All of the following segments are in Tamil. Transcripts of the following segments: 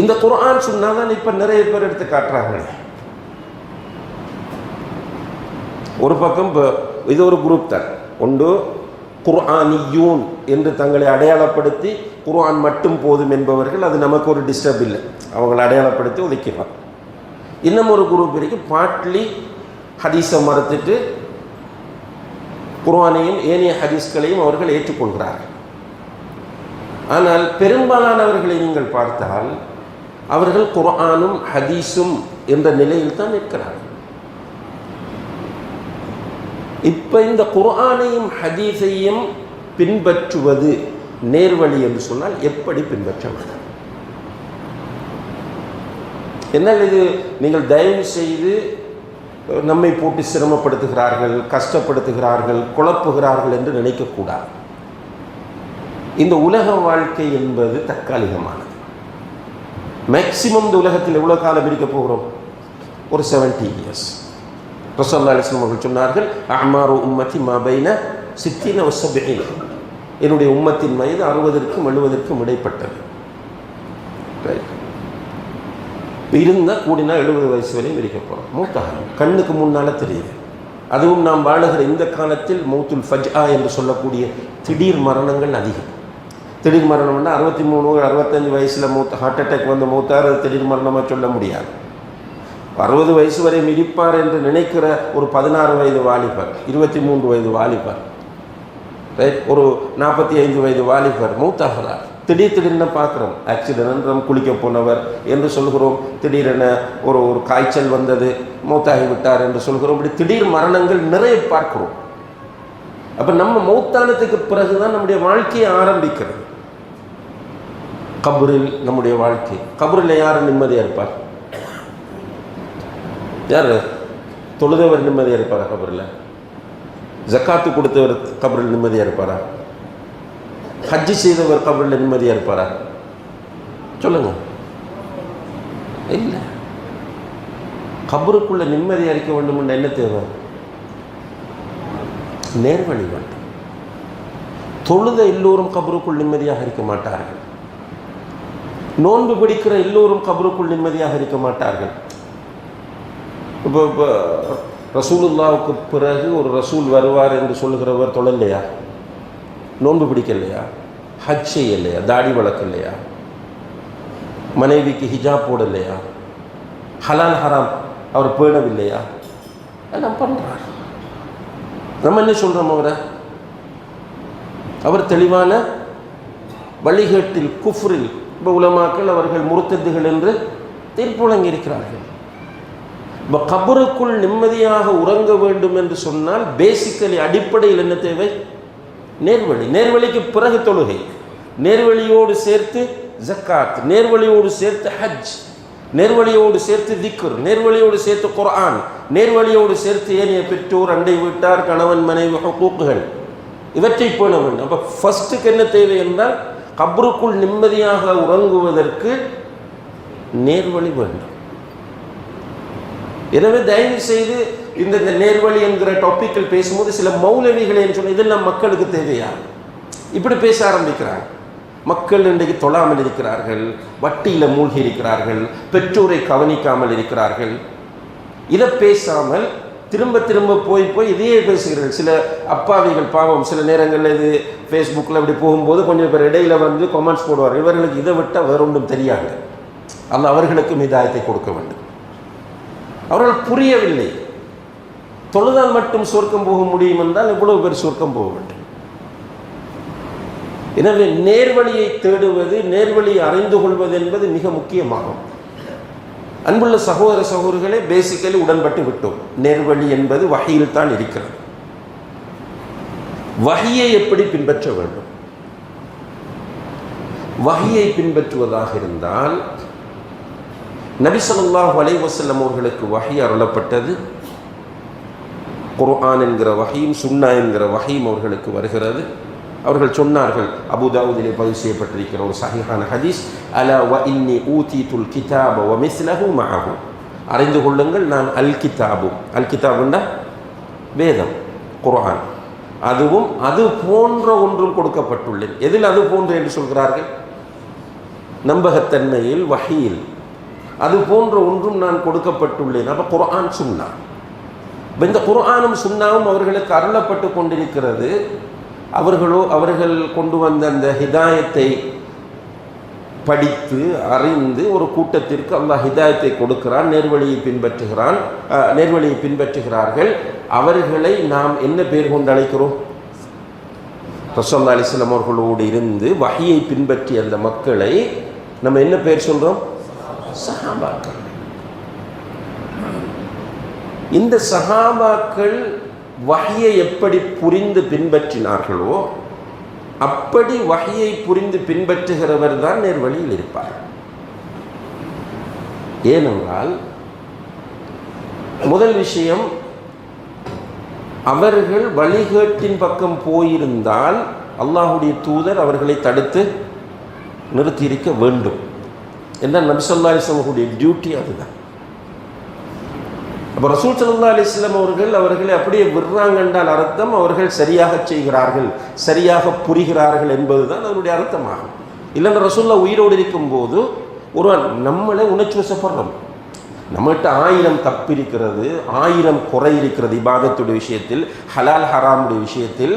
இந்த குர்ஆன் சொன்னாதான் இப்ப நிறைய பேர் எடுத்து காட்டுறாங்க ஒரு பக்கம் இப்போ இது ஒரு குரூப் தான். ஒன்று குர்ஆனியூன் என்று தங்களை அடையாளப்படுத்தி குர்ஆன் மட்டும் போதும் என்பவர்கள் அது நமக்கு ஒரு டிஸ்டர்ப் இல்லை. அவங்களை அடையாளப்படுத்தி ஒதுக்கலாம் இன்னும் ஒரு குரூப் இருக்கு பாட்லி ஹதீஸை மறுத்துட்டு குர்ஆனையும் ஏனைய ஹதீஸ்களையும் அவர்கள் ஏற்றுக்கொள்கிறார்கள். ஆனால் பெரும்பாலானவர்களை நீங்கள் பார்த்தால் அவர்கள் குர்ஆனும் ஹதீஸும் என்ற நிலையில் தான் நிற்கிறார்கள் இப்போ இந்த குர்ஆனையும் ஹதீஸையும் பின்பற்றுவது நேர்வழி என்று சொன்னால் எப்படி பின்பற்ற வேண்டும் என்னால் இது? நீங்கள் தயவு செய்து நம்மை போட்டு சிரமப்படுத்துகிறார்கள் கஷ்டப்படுத்துகிறார்கள் குழப்புகிறார்கள் என்று நினைக்கக்கூடாது. இந்த உலக வாழ்க்கை என்பது தற்காலிகமானது. மேக்சிமம் இந்த உலகத்தில் எவ்வளோ காலம் இருக்க போகிறோம்? ஒரு செவன்டி இயர்ஸ் ரசல்லா அலிஸ்லாம் அவர்கள் சொன்னார்கள் அஹ்மாரு உம்மத்தி மபைன சித்தின வசபைன என்னுடைய உம்மத்தின் வயது அறுபதற்கும் எழுபதற்கும் இடைப்பட்டது. இருந்தால் கூடினா எழுபது வயசு வரையும் இருக்க போகிறோம் மூத்தாக கண்ணுக்கு முன்னால் தெரியுது. அதுவும் நாம் வாழுகிற இந்த காலத்தில் மௌத்துல் ஃபஜ்ஆ என்று சொல்லக்கூடிய திடீர் மரணங்கள் அதிகம். திடீர் மரணம்னா அறுபத்தி மூணு அறுபத்தஞ்சு வயசில் மூத்த ஹார்ட் அட்டாக் வந்து மூத்தார் அது திடீர் மரணமாக சொல்ல முடியாது. அறுபது வயசு வரை மிதிப்பார் என்று நினைக்கிற ஒரு பதினாறு வயது வாலிபர் இருபத்தி மூன்று வயது வாலிபர் ரைட் ஒரு நாற்பத்தி ஐந்து வயது வாலிபர் மூத்தாகிறார் திடீர் திடீர்னு பார்க்குறோம் ஆக்சிடென்ட் குளிக்க போனவர் என்று சொல்கிறோம். திடீரென ஒரு ஒரு காய்ச்சல் வந்தது மூத்தாகி விட்டார் என்று சொல்கிறோம். இப்படி திடீர் மரணங்கள் நிறைய பார்க்கிறோம். அப்போ நம்ம மௌத்தானத்துக்கு பிறகுதான் நம்முடைய வாழ்க்கையை ஆரம்பிக்கிறது. கபரில் நம்முடைய வாழ்க்கை. கபரில் யார் நிம்மதியாக இருப்பார்? யார்? தொழுதவர் நிம்மதியாக இருப்பாரா கபரில்? ஜக்காத்து கொடுத்தவர் கபரில் நிம்மதியாக இருப்பாரா? ஹஜ்ஜி செய்தவர் கபரில் நிம்மதியாக இருப்பாரா? சொல்லுங்க. இல்லை. கபருக்குள்ள நிம்மதியாக இருக்க வேண்டும் என்ன தேவை? நேர்வழி வேண்டும். தொழுத எல்லோரும் கபருக்குள் நிம்மதியாக இருக்க மாட்டார்கள். நோன்பு பிடிக்கிற எல்லோரும் கபருக்குள் நிம்மதியாக இருக்க மாட்டார்கள். இப்போ இப்போ ரசூலுல்லாவுக்கு பிறகு ஒரு ரசூல் வருவார் என்று சொல்லுகிறவர் தொழலையா? நோன்பு பிடிக்கலையா? ஹஜ் செய்யலையா? தாடி வளர்க்கலையா? மனைவிக்கு ஹிஜாப் போடலையா? ஹலால் ஹராம் அவர் பேணவில்லையா? எல்லாம் பண்ணுறார் நம்ம என்ன சொல்கிறோம் அவரை? அவர் தெளிவான வழிகேட்டில் குஃப்ரில் இப்போ உலமாக்கள் அவர்கள் முறுத்தத்துகள் என்று தீர்ப்பு வழங்கியிருக்கிறார்கள் இப்போ கபருக்குள் நிம்மதியாக உறங்க வேண்டும் என்று சொன்னால் பேசிக்கலி அடிப்படையில் என்ன தேவை? நேர்வழி. நேர்வழிக்கு பிறகு தொழுகை. நேர்வழியோடு சேர்த்து ஜக்காத் நேர்வழியோடு சேர்த்து ஹஜ் நேர்வழியோடு சேர்த்து திக்குர் நேர்வழியோடு சேர்த்து குர்ஆன் நேர்வழியோடு சேர்த்து ஏனைய பெற்றோர் அண்டை வீட்டார் கணவன் மனைவி ஹக்கூக்குகள் இவற்றை பேண வேண்டும். அப்போ ஃபஸ்ட்டுக்கு என்ன தேவை என்றால் கப்ருக்குள் நிம்மதியாக உறங்குவதற்கு நேர்வழி வேண்டும். எனவே தயவு செய்து இந்த இந்த நேர்வழி என்கிற டாப்பிக்கில் பேசும்போது சில மௌலவிகளை சொன்ன இதெல்லாம் மக்களுக்கு தேவையா? இப்படி பேச ஆரம்பிக்கிறாங்க. மக்கள் இன்றைக்கு தொழாமல் இருக்கிறார்கள் வட்டியில் மூழ்கி இருக்கிறார்கள் பெற்றோரை கவனிக்காமல் இருக்கிறார்கள். இதை பேசாமல் திரும்ப திரும்ப போய் போய் இதையே பேசுகிறார். சில அப்பாவிகள் பாவம் சில நேரங்களில் இது ஃபேஸ்புக்கில் இப்படி போகும்போது கொஞ்சம் பேர் இடையில் வந்து கமெண்ட்ஸ் போடுவார். இவர்களுக்கு இதை விட்டால் வேற ஒன்றும் தெரியாது. அல்ல அவர்களுக்கும் இதாயத்தை கொடுக்க வேண்டும். அவர்கள் புரியவில்லை. தொழுதால் மட்டும் சொர்க்கம் போக முடியும் என்றால் இவ்வளவு பேர் சொர்க்கம் போக வேண்டும்? எனவே நேர்வழியை தேடுவது நேர்வழியை அறிந்து கொள்வது என்பது மிக முக்கியமாகும். அன்புள்ள சகோதர சகோதரர்களே பேசிக்கலி உடன்பட்டு விட்டோம். நேர்வழி என்பது வகையில் தான் இருக்கிறது. வகையை எப்படி பின்பற்ற வேண்டும்? வகையை பின்பற்றுவதாக இருந்தால் நபிசல்லாஹ் வலைவசல்லம் அவர்களுக்கு வகை அருளப்பட்டது. குர்ஆன் என்கிற வகையும் சுன்னா என்கிற வகையும் அவர்களுக்கு வருகிறது. அவர்கள் சொன்னார்கள் அபுதாவுதிலே பதிவு செய்யப்பட்டிருக்கிற ஒரு சஹிஹான ஹதீஸ் அலா வ இன்னி ஊதி துல் கிதாப வ மிஸ்லஹு அறிந்து கொள்ளுங்கள் நான் அல் கிதாபு. அல் கிதாபுன்னா வேதம் குர்ஆன். அதுவும் அது போன்ற ஒன்றும் கொடுக்கப்பட்டுள்ளேன் எதில் அது போன்று என்று சொல்கிறார்கள்? நம்பகத்தன்மையில் வகையில் அது போன்ற ஒன்றும் நான் கொடுக்கப்பட்டுள்ளேன். அப்போ குர்ஆன் சுன்னா. இந்த குர்ஆனும் சுன்னாவும் அவர்களுக்கு அருளப்பட்டு கொண்டிருக்கிறது. அவர்களோ அவர்கள் கொண்டு வந்த அந்த ஹிதாயத்தை படித்து அறிந்து ஒரு கூட்டத்திற்கு அல்லாஹ் ஹிதாயத்தை கொடுக்கிறான் நேர்வழியை பின்பற்றுகிறான் நேர்வழியை பின்பற்றுகிறார்கள். அவர்களை நாம் என்ன பேர் கொண்டு அழைக்கிறோம்? ரசோல்லா அலிஸ்லாம் அவர்களோடு இருந்து வகையை பின்பற்றிய அந்த மக்களை நம்ம என்ன பேர் சொல்கிறோம் சஹாபாக்கள். இந்த சஹாபாக்கள் வகையை எப்படி புரிந்து பின்பற்றினார்களோ அப்படி வகையை புரிந்து பின்பற்றுகிறவர் தான் நேர்வழியில் இருப்பார். ஏனென்றால் முதல் விஷயம் அவர்கள் வழிகேட்டின் பக்கம் போயிருந்தால் அல்லாஹுடைய தூதர் அவர்களை தடுத்து நிறுத்தியிருக்க வேண்டும். என்ன நபிசல்லா அலிஸ்லாமுடைய டியூட்டி அதுதான். அப்போ ரசூல் சல்லா அலிஸ்லாம் அவர்கள் அவர்களை அப்படியே விடுறாங்க என்றால் அர்த்தம் அவர்கள் சரியாக செய்கிறார்கள் சரியாக புரிகிறார்கள் என்பதுதான் அதனுடைய அர்த்தமாகும். இல்லைன்னா ரசூல்லா உயிரோடு இருக்கும்போது ஒரு நம்மளை உணர்ச்சி வசப்படுறோம் நம்மகிட்ட ஆயிரம் தப்பு இருக்கிறது ஆயிரம் குறை இருக்கிறது இபாதத்துடைய விஷயத்தில் ஹலால் ஹராமுடைய விஷயத்தில்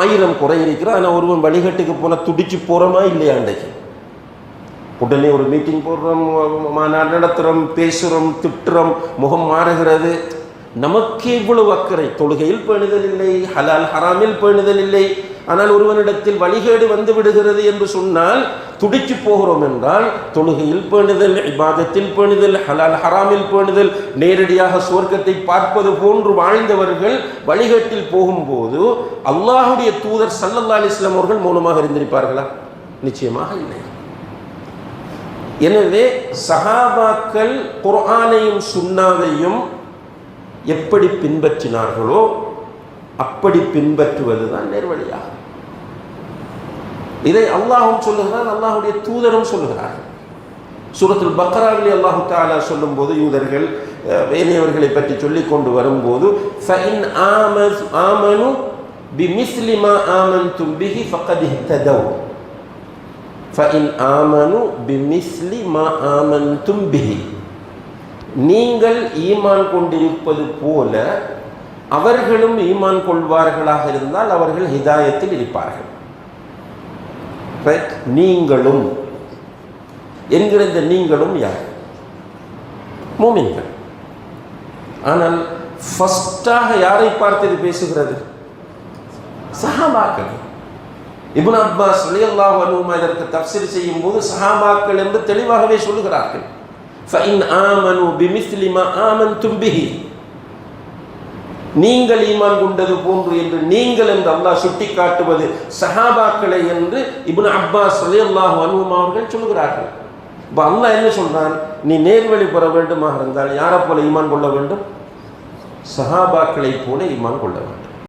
ஆயிரம் குறை இருக்கிறது ஆனால் ஒருவன் வழிகட்டுக்கு போனால் துடிச்சு போகிறோமா இல்லையா அன்றைக்கு? உடனே ஒரு மீட்டிங் போடுறோம் மாநாடு நடத்துகிறோம் பேசுகிறோம் திட்டுறோம் முகம் மாறுகிறது. நமக்கே இவ்வளவு அக்கறை. தொழுகையில் பேணுதல் இல்லை ஹலால் ஹராமில் பேணுதல் இல்லை ஆனால் ஒருவனிடத்தில் வழிகேடு வந்து விடுகிறது என்று சொன்னால் துடிச்சு போகிறோம் என்றால் தொழுகையில் பேணுதல் இபாதத்தில் பேணுதல் ஹலால் ஹராமில் பேணுதல் நேரடியாக சுவர்க்கத்தை பார்ப்பது போன்று வாழ்ந்தவர்கள் வழிகேட்டில் போகும்போது அல்லாஹுடைய தூதர் சல்லல்லா அலிஸ்லாம் அவர்கள் மௌனமாக இருந்திருப்பார்களா? நிச்சயமாக இல்லை. எனவே சஹாபாக்கள் குர்ஆனையும் சுன்னாவையும் எப்படி பின்பற்றினார்களோ அப்படி பின்பற்றுவது தான் நேர்வழியாகும் இதை அல்லாஹும் சொல்லுகிறார் அல்லாஹுடைய தூதரும் சொல்லுகிறார். சூரத்தில் பக்ராவிலே அல்லாஹு தாலா சொல்லும்போது யூதர்கள் வேலையவர்களை பற்றி சொல்லிக் கொண்டு வரும்போது ஃபஇன் ஆமனு பி மிஸ்லிமா ஆமன் தும்பிகி ஃபக்கதி இஹ்ததவ். ஃபஇன் ஆமனு பிமிஸ்லி மா ஆமன்தும் பிஹி நீங்கள் ஈமான் கொண்டிருப்பது போல அவர்களும் ஈமான் கொள்வார்களாக இருந்தால் அவர்கள் ஹிதாயத்தில் இருப்பார்கள். ரைட் நீங்களும் என்கிற இந்த நீங்களும் யார்? மூமின்கள். ஆனால் ஃபஸ்ட்டாக யாரை பார்த்து இது பேசுகிறது? சஹாபாக்கள். இப்னு அப்பாஸ் ரலியல்லாஹு அன்ஹுமா இதற்கு தப்சீர் செய்யும் போது சஹாபாக்கள் என்று தெளிவாகவே சொல்லுகிறார்கள். ஃபைன் ஆமனு பிமிஸ்லி மா ஆமன்தும் நீங்கள் ஈமான் கொண்டது போன்று என்று நீங்கள் என்று அல்லாஹ் சுட்டி காட்டுவது சஹாபாக்களை என்று இபுன் அப்பாஸ் ரலியல்லாஹு அன்ஹுமா அவர்கள் சொல்லுகிறார்கள். இப்போ அல்லாஹ் என்ன சொல்கிறான் நீ நேர்வழி பெற வேண்டுமாக இருந்தால் யாரை போல ஈமான் கொள்ள வேண்டும்? சஹாபாக்களை போல ஈமான் கொள்ள வேண்டும்.